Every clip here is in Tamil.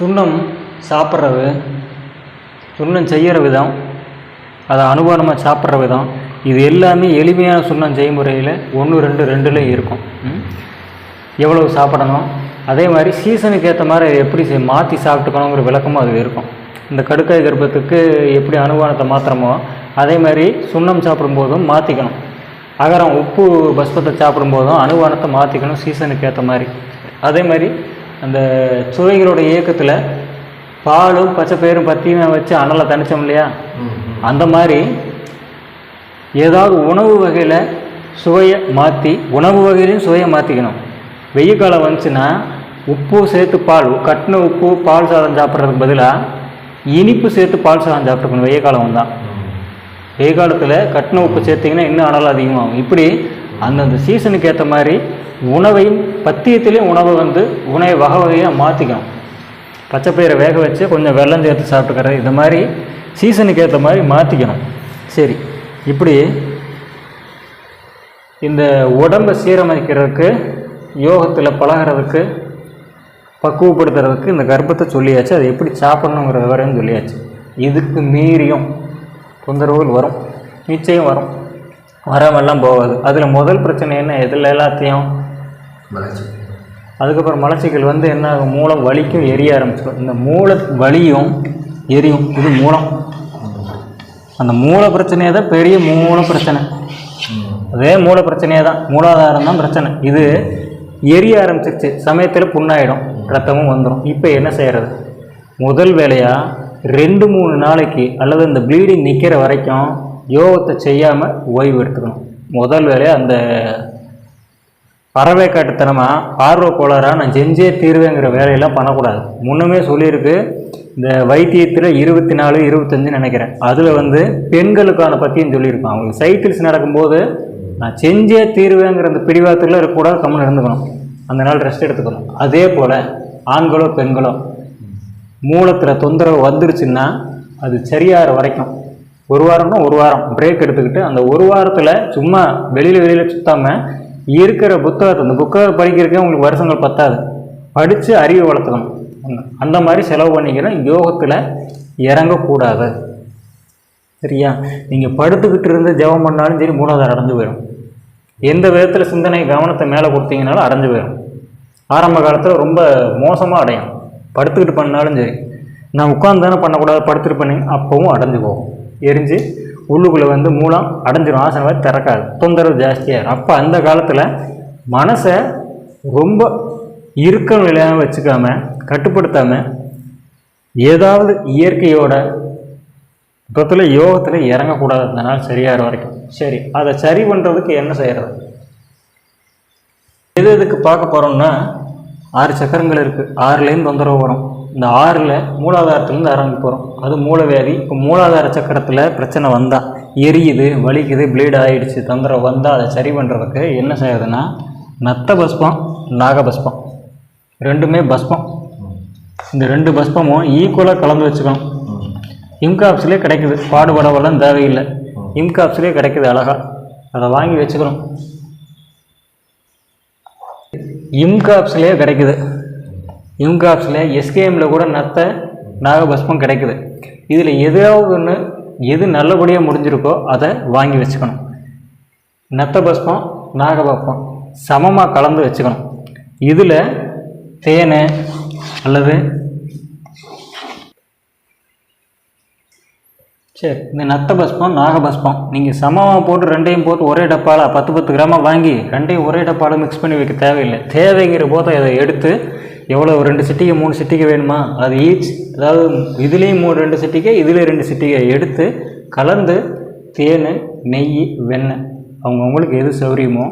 சுண்ணம் சாப்பிட்றது சுண்ணம் செய்கிற விதம் அதை அனுபவமாக சாப்பிட்ற விதம் இது எல்லாமே எளிமையான சுண்ணம் செய்முறையில் ஒன்று ரெண்டு ரெண்டில் இருக்கும். ம்? எவ்வளவு சாப்பிடணும்? அதே மாதிரி சீசனுக்கு ஏற்ற மாதிரி அதை எப்படி செய்- மாற்றி சாப்பிட்டுக்கணுங்கிற விளக்கமும் அது இருக்கும். இந்த கடுக்காய் கர்ப்பத்துக்கு எப்படி அனுபவத்தை மாத்திரமோ அதே மாதிரி சுண்ணம் சாப்பிடும்போதும் மாற்றிக்கணும் அகரம் உப்பு பஸ்பத்தை சாப்பிடும்போதும் அனுபவத்தை மாற்றிக்கணும் சீசனுக்கு ஏற்ற மாதிரி. அதே மாதிரி அந்த சுவைகளோட இயக்கத்தில் பாலும் பச்சை பயிரும் பத்தியுமே வச்சு அனலை தணிச்சோம் இல்லையா? அந்த மாதிரி ஏதாவது உணவு வகையில் சுவையை மாற்றி உணவு வகையிலையும் சுவையை மாற்றிக்கணும் வெயில் காலம் வந்துச்சுன்னா உப்பு சேர்த்து பால் கட்டின உப்பு பால் சாதம் சாப்பிட்றதுக்கு பதிலாக இனிப்பு சேர்த்து பால் சாதம் சாப்பிட்டுக்கணும். வெயில் காலம் வந்தால் வெயில் காலத்தில் கட்டின உப்பு சேர்த்திங்கன்னா இன்னும் அனல் அதிகமாகும். இப்படி அந்தந்த சீசனுக்கு ஏற்ற மாதிரி உணவையும் பத்தியத்திலையும் உணவை வந்து உணவை வகை வகையாக மாற்றிக்கணும் பச்சைப்பயிரை வேக வச்சு கொஞ்சம் வெள்ளம் சேர்த்து சாப்பிட்டுக்கிறது இந்த மாதிரி சீசனுக்கு ஏற்ற மாதிரி மாற்றிக்கணும் சரி இப்படி இந்த உடம்பை சீரமைக்கிறதுக்கு யோகத்தில் பழகிறதுக்கு பக்குவப்படுத்துறதுக்கு இந்த கர்ப்பத்தை சொல்லியாச்சு. அதை எப்படி சாப்பிட்ணுங்கிற விவரம் சொல்லியாச்சு. இதுக்கு மீறியும் தொந்தரவுகள் வரும். நிச்சயம் வரும். வராமல்லாம் போகாது. அதில் முதல் பிரச்சனை என்ன? இதில் எல்லாத்தையும் அதுக்கப்புறம் மலச்சிக்கல் வந்து என்ன ஆகும்? மூலம் வலிக்கும் எரிய ஆரம்பிச்சிடும். இந்த மூல வலியும் எரியும். இது மூலம். அந்த மூல பிரச்சனையே தான் பெரிய மூல பிரச்சனை. அதே மூல பிரச்சனையே தான். மூலாதாரம் தான் பிரச்சனை. இது எரிய ஆரம்பிச்சிருச்சு. சமயத்தில் புண்ணாயிடும். ரத்தமும் வந்துடும் இப்போ என்ன செய்கிறது முதல் வேலையாக ரெண்டு மூணு நாளைக்கு அல்லது இந்த ப்ளீடிங் நிற்கிற வரைக்கும் யோகத்தை செய்யாமல் ஓய்வு எடுத்துக்கணும் முதல் வேலையை அந்த பறவை காட்டுத்தனமாக ஆர்வ கோளாறாக நான் செஞ்சே தீர்வேங்கிற வேலையெல்லாம் பண்ணக்கூடாது. முன்னமே சொல்லியிருக்கு இந்த வைத்தியத்தில் இருபத்தி நாலு இருபத்தஞ்சுன்னு நினைக்கிறேன். அதில் வந்து பெண்களுக்கான பற்றியும் சொல்லியிருப்பேன் அவங்களுக்கு சைக்கிள்ஸ் நடக்கும்போது நான் செஞ்சே தீர்வேங்கிற அந்த பிடிவாதத்தில் இருக்கக்கூடாது கம்மன் இருந்துக்கணும். அந்த நாள் ரெஸ்ட் எடுத்துக்கணும். அதே போல் ஆண்களோ பெண்களோ மூலத்தில் தொந்தரவு வந்துருச்சுன்னா அது சரியாகிற வரைக்கும். ஒரு வாரம்னா ஒரு வாரம் பிரேக் எடுத்துக்கிட்டு அந்த ஒரு வாரத்தில் சும்மா வெளியில் வெளியில் சுத்தாமல் இருக்கிற புத்தகத்தை அந்த புத்தகத்தை படிக்கிறதுக்கே உங்களுக்கு வருஷங்கள் பத்தாது. படித்து அறிவை வளர்த்துக்கணும். அந்த- மாதிரி செலவு பண்ணிக்கிறோம். யோகத்தில் இறங்கக்கூடாது. சரியா? நீங்கள் படுத்துக்கிட்டு இருந்து ஜெபம் பண்ணாலும் சரி மூலாதாரம் அடைஞ்சு போயிடும் எந்த விதத்தில் சிந்தனை கவனத்தை மேலே கொடுத்தீங்கனாலும் அடைஞ்சு போயிடும் ஆரம்ப காலத்தில் ரொம்ப மோசமாக அடையும் படுத்துக்கிட்டு பண்ணாலும் சரி. நான் உட்காந்து தானே பண்ணக்கூடாது படுத்துட்டு பண்ணி அப்பவும் அடைஞ்சு போகும். எரிஞ்சு உள்ளுக்குள்ளே வந்து மூலம் அடைஞ்சிரும். ஆசனம் மாதிரி திறக்காது. தொந்தரவு ஜாஸ்தியாகிடும் அப்போ அந்த காலத்தில் மனசை ரொம்ப இறுக்க நிலையாக வச்சுக்காம கட்டுப்படுத்தாமல் ஏதாவது இயற்கையோட மொத்தத்தில் யோகத்தில் இறங்கக்கூடாது அந்த நாள் சரியாகிற வரைக்கும். சரி அதை சரி பண்ணுறதுக்கு என்ன செய்கிறது எது எதுக்கு பார்க்க போகிறோம்னா ஆறு சக்கரங்கள் இருக்குது ஆறுலேருந்து தொந்தரவு வரும். இந்த ஆறில் மூலாதாரத்துலேருந்து ஆரம்பிக்க போகிறோம் அது மூலவியாதி. இப்போ மூலாதார சக்கரத்தில் பிரச்சனை வந்தால் எரியுது வலிக்குது ப்ளீட் ஆகிடுச்சு தொந்தரவு வந்தால் அதை சரி பண்ணுறதுக்கு என்ன செய்யறதுன்னா நத்த பஸ்பம் நாக பஸ்பம். ரெண்டுமே பஸ்பம். இந்த ரெண்டு பஸ்பமும் ஈக்குவலாக கலந்து வச்சுக்கணும். இம்காப்ஸ்லேயே கிடைக்குது. பாடுபடவெல்லாம் தேவையில்லை. இம்காப்ஸ்லேயே கிடைக்குது அழகாக அதை வாங்கி வச்சுக்கணும். இம்காப்ஸ்லேயே கிடைக்குது. இம்காப்ஸில் எஸ்கேஎம்மில் கூட நத்த நாகபஸ்மம் கிடைக்குது. இதில் எதாவது ஒன்று எது நல்லபடியாக முடிஞ்சிருக்கோ அதை வாங்கி வச்சுக்கணும். நத்த பஸ்மம் நாகபஸ்மம் சமமாக கலந்து வச்சுக்கணும். இதில் தேனை அல்லது சரி இந்த நத்த பஸ்பம் நாகபஸ்பம் நீங்கள் சமமாக போட்டு ரெண்டையும் போட்டு ஒரே டப்பாவில் பத்து பத்து கிராமாக வாங்கி ரெண்டையும் ஒரே டப்பாவில் மிக்ஸ் பண்ணி வைக்க தேவையில்லை. தேவைங்கிற போது அதை எடுத்து எவ்வளோ ரெண்டு சிட்டிக்கு மூணு சிட்டிக்கு வேணுமா? அது ஈச் அதாவது இதுலேயும் மூணு ரெண்டு சிட்டிக்கு இதுலேயும் ரெண்டு சிட்டிக்கை எடுத்து கலந்து தேன் நெய் வெண்ணெய். அவங்கவுங்களுக்கு எது சௌரியமோ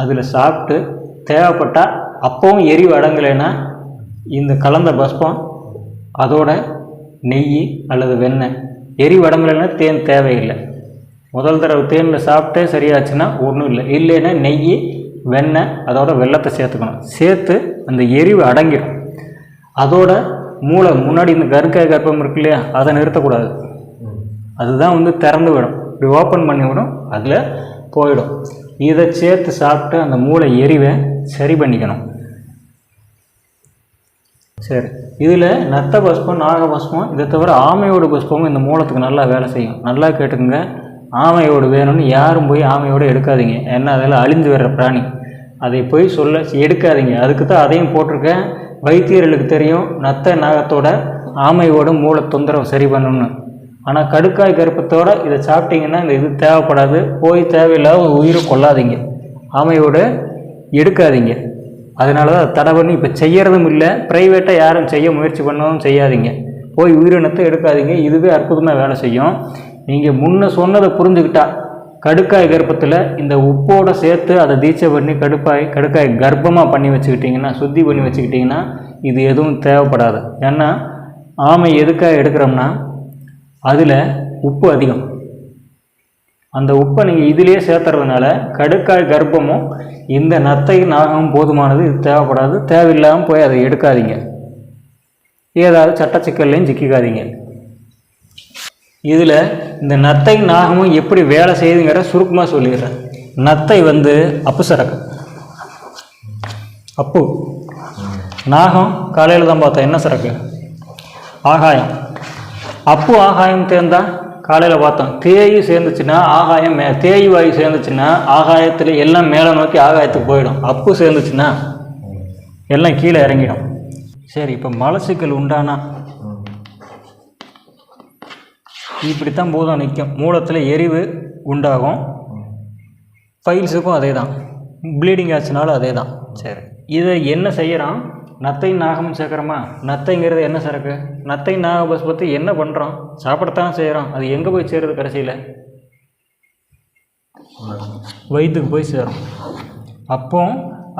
அதில் சாப்பிட்டு தேவைப்பட்டால் அப்பவும் எரிவு அடங்கலைன்னா இந்த கலந்த பஸ்பம் அதோட நெய் அல்லது வெண்ணெய் எரி வடங்கலைன்னா தேன் தேவையில்லை. முதல் தடவை தேனில் சாப்பிட்டே சரியாச்சுன்னா ஒன்றும் இல்லை. இல்லைன்னா நெய் வெண்ணெய் அதோட வெள்ளத்தை சேர்த்துக்கணும். சேர்த்து அந்த எரிவு அடங்கிடும். அதோட மூளை முன்னாடி இந்த கருக்காய் கர்ப்பம் இருக்கு இல்லையா அதை நிறுத்தக்கூடாது. அதுதான் வந்து திறந்து விடும். இப்படி ஓப்பன் பண்ணி விடும் அதில் போயிடும். இதை சேர்த்து சாப்பிட்டு அந்த மூளை எரிவை சரி பண்ணிக்கணும். சரி. இதில் நத்த பஸ்பம் நாக பஸ்பம் இதை தவிர ஆமையோட பஸ்பமும் இந்த மூலத்துக்கு நல்லா வேலை செய்யும். நல்லா கேட்டுக்குங்க. ஆமையோடு வேணும்னு யாரும் போய் ஆமையோடு எடுக்காதீங்க. ஏன்னா அதெல்லாம் அழிந்து வர்ற பிராணி. அதை போய் சொல்ல எடுக்காதீங்க. அதுக்கு தான் அதையும் போட்டிருக்கேன். வைத்தியர்களுக்கு தெரியும் நத்த நாகத்தோட ஆமையோட மூளை தொந்தரவு சரி பண்ணணும்னு. ஆனால் கடுக்காய் கருப்பத்தோடு இதை சாப்பிட்டீங்கன்னா இந்த இது தேவைப்படாது. போய் தேவையில்லாத உயிரை கொள்ளாதீங்க ஆமையோடு எடுக்காதீங்க. அதனால தான் தடை பண்ணி இப்போ செய்யறதும் இல்லை ப்ரைவேட்டாக யாரும் செய்ய முயற்சி பண்ணவும் செய்யாதீங்க. போய் உயிரினத்தை எடுக்காதீங்க இதுவே அற்புதமாக வேலை செய்யும். நீங்கள் முன்ன சொன்னதை புரிஞ்சுக்கிட்டா கடுக்காய் கர்ப்பத்தில் இந்த உப்போட சேர்த்து அதை தீட்சை பண்ணி கடுப்பாய் கடுக்காய் கர்ப்பமாக பண்ணி வச்சுக்கிட்டிங்கன்னா சுத்தி பண்ணி வச்சுக்கிட்டிங்கன்னா இது எதுவும் தேவைப்படாது. ஏன்னா ஆமை எதுக்காக எடுக்கிறோம்னா அதில் உப்பு அதிகம். அந்த உப்பை நீங்கள் இதிலே சேர்த்துறதுனால கடுக்காய் கர்ப்பமும் இந்த நத்தை நாகமும் போதுமானது இது தேவைப்படாது. தேவையில்லாமல் போய் அதை எடுக்காதீங்க. ஏதாவது சட்டச்சிக்கல்லையும் சிக்கிக்காதீங்க. இதில் இந்த நத்தை நாகமும் எப்படி வேலை செய்யுதுங்கிற சுருக்கமாக சொல்லிடுறேன். நத்தை வந்து அப்பு சரக்கு. அப்பு. நாகம் காலையில் தான் பார்த்தோம் என்ன சரக்கு? ஆகாயம். அப்பு ஆகாயம் தேர்ந்தால் காலையில் பார்த்தோம். தேயும் சேர்ந்துச்சுன்னா ஆகாயம் மே தேய் வாயு சேர்ந்துச்சுன்னா ஆகாயத்தில் எல்லாம் மேலே நோக்கி ஆகாயத்துக்கு போயிடும். அப்பு சேர்ந்துச்சுன்னா எல்லாம் கீழே இறங்கிடும். சரி இப்போ மலச்சிக்கல் உண்டானா? இப்படித்தான் பூதம் நிற்கும். மூலத்தில் எரிவு உண்டாகும். ஃபைல்ஸுக்கும் அதே தான் ப்ளீடிங் ஆச்சுனாலும் அதே தான் சரி. இதை என்ன செய்கிறான் நத்தை நாகம் சேர்க்குறோமா? நத்தைங்கிறது என்ன சரக்கு? நத்தை நாக பஸ் பற்றி என்ன பண்ணுறோம் சாப்பிடத்தான் செய்கிறோம் அது எங்கே போய் சேருது கடைசியில்? வயிற்றுக்கு போய் சேரும். அப்போ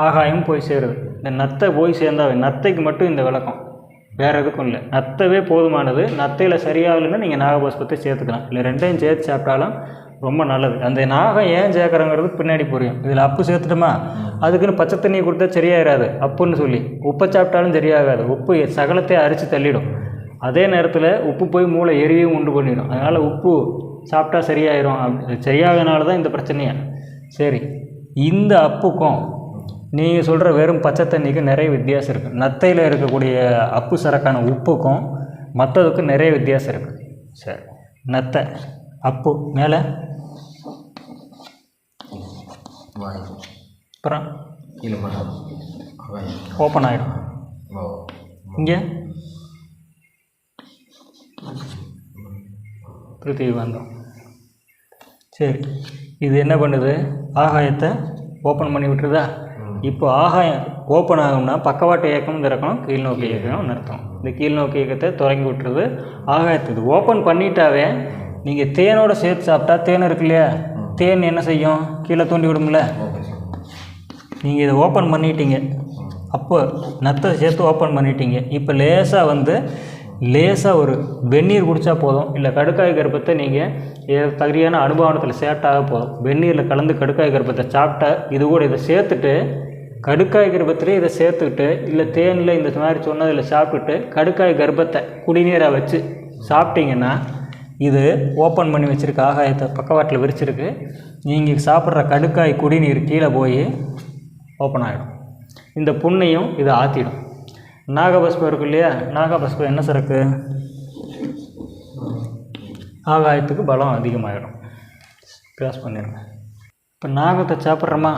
ஆகாயம் போய் சேருது. இந்த நத்தை போய் சேர்ந்தாவே நத்தைக்கு மட்டும் இந்த விளக்கம். வேறு எதுக்கும் இல்லை. நத்தவே போதுமானது. நத்தையில் சரியாகலைன்னா நீங்கள் நாகபஸ்பத்தை சேர்த்துக்கலாம். இல்லை ரெண்டையும் சேர்த்து சாப்பிட்டாலும் ரொம்ப நல்லது. அந்த நாகம் ஏன் சேர்க்குறோங்கிறது பின்னாடி புரியும். இதில் அப்பு சேர்த்துட்டோமா? அதுக்குன்னு பச்சை தண்ணி கொடுத்தா சரியாயிராது. அப்புன்னு சொல்லி. உப்பை சாப்பிட்டாலும் சரியாகாது. உப்பு சகலத்தை அரித்து தள்ளிடும். அதே நேரத்தில் உப்பு போய் மூளை எரியவும் உண்டு பண்ணிடும். அதனால் உப்பு சாப்பிட்டா சரியாயிரும். அப்படி சரியாகனால தான் இந்த பிரச்சனையா? சரி. இந்த அப்புக்கும் நீங்கள் சொல்கிற வெறும் பச்சை தண்ணிக்கு நிறைய வித்தியாசம் இருக்குது நத்தையில் இருக்கக்கூடிய அப்பு சரக்கான உப்புக்கும் மற்றதுக்கும் நிறைய வித்தியாசம் இருக்குது சரி. நத்தை அப்பு மேலே? அப்புறம்? ஓப்பன் ஆகிடும் இங்கே? பிருத்திவி வந்தோம். சரி. இது என்ன பண்ணுது? ஆகாயத்தை ஓப்பன் பண்ணி விட்டுருதா? இப்போ ஆகாயம் ஓப்பன் ஆகும்னா பக்கவாட்டு இயக்கம் திறக்கணும் கீழ்நோக்கி இயக்கம் நிறுத்தம் இந்த கீழ்நோக்கி இயக்கத்தை தொடங்கி விட்டுருது ஆகாயத்தை. ஓப்பன் பண்ணிட்டாவே நீங்கள் தேனோட சேர்த்து சாப்பிட்டா தேன் இருக்கு இல்லையா? தேன் என்ன செய்யும்? கீழே தூண்டி விடும்ல. நீங்கள் இதை ஓப்பன் பண்ணிட்டீங்க. அப்போ நத்தை சேர்த்து ஓப்பன் பண்ணிட்டீங்க. இப்போ லேசாக வந்து லேசாக ஒரு வெந்நீர் குடித்தா போதும். இல்லை கடுக்காய் கர்ப்பத்தை நீங்கள் தகுதியான அனுபவத்தில் சேர்த்தாக போதும். வெந்நீரில் கலந்து கடுக்காய் கர்ப்பத்தை சாப்பிட்டா இது கூட இதை சேர்த்துட்டு கடுக்காய் கர்ப்பத்திலே இதை சேர்த்துக்கிட்டு இல்லை தேனில் இந்த மாதிரி சொன்னதில் சாப்பிட்டுட்டு கடுக்காய் கர்ப்பத்தை குடிநீராக வச்சு சாப்பிட்டீங்கன்னா இது ஓப்பன் பண்ணி வச்சுருக்க ஆகாயத்தை பக்கவாட்டில் விரிச்சிருக்கு. நீங்கள் சாப்பிட்ற கடுக்காய் குடிநீர் கீழே போய் ஓப்பன் ஆகிடும் இந்த புண்ணையும் இதை ஆற்றிடும் நாகபஸ்பம் இருக்கு இல்லையா? நாகபஸ்பம் என்ன சரக்கு? ஆகாயத்துக்கு பலம் அதிகமாகிடும் கிராஸ் பண்ணிடுங்க இப்போ நாகத்தை சாப்பிட்றோமா?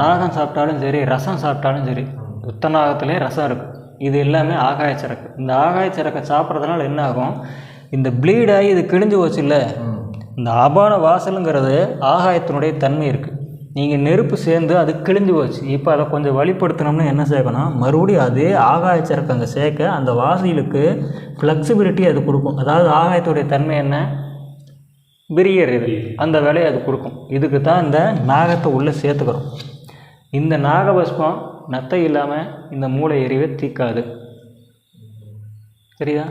நாகம் சாப்பிட்டாலும் சரி ரசம் சாப்பிட்டாலும் சரி புத்த நாகத்திலே ரசம் இருக்குது இது எல்லாமே ஆகாய சரக்கு. இந்த ஆகாய சரக்கை சாப்பிட்றதுனால என்ன ஆகும்? இந்த ப்ளீட் ஆகி இது கிழிஞ்சு போச்சு இல்லை இந்த அபான வாசலுங்கிறது ஆகாயத்தினுடைய தன்மை இருக்குது நீங்கள் நெருப்பு சேர்ந்து அது கிழிஞ்சு போச்சு. இப்போ அதை கொஞ்சம் வழிப்படுத்தினோம்னா என்ன சேர்க்கணும் மறுபடியும் அதே ஆகாய சரக்கு அங்கே சேர்க்க அந்த வாசலுக்கு ஃப்ளெக்சிபிலிட்டி அது கொடுக்கும். அதாவது ஆகாயத்துடைய தன்மை என்ன? விரியறது அந்த வேலையை அது கொடுக்கும். இதுக்கு தான் இந்த நாகத்தை உள்ளே சேர்த்துக்கிறோம். இந்த நாகபஸ்பம் நத்தை இல்லாமல் இந்த மூளை எரிவை தீக்காது. சரியா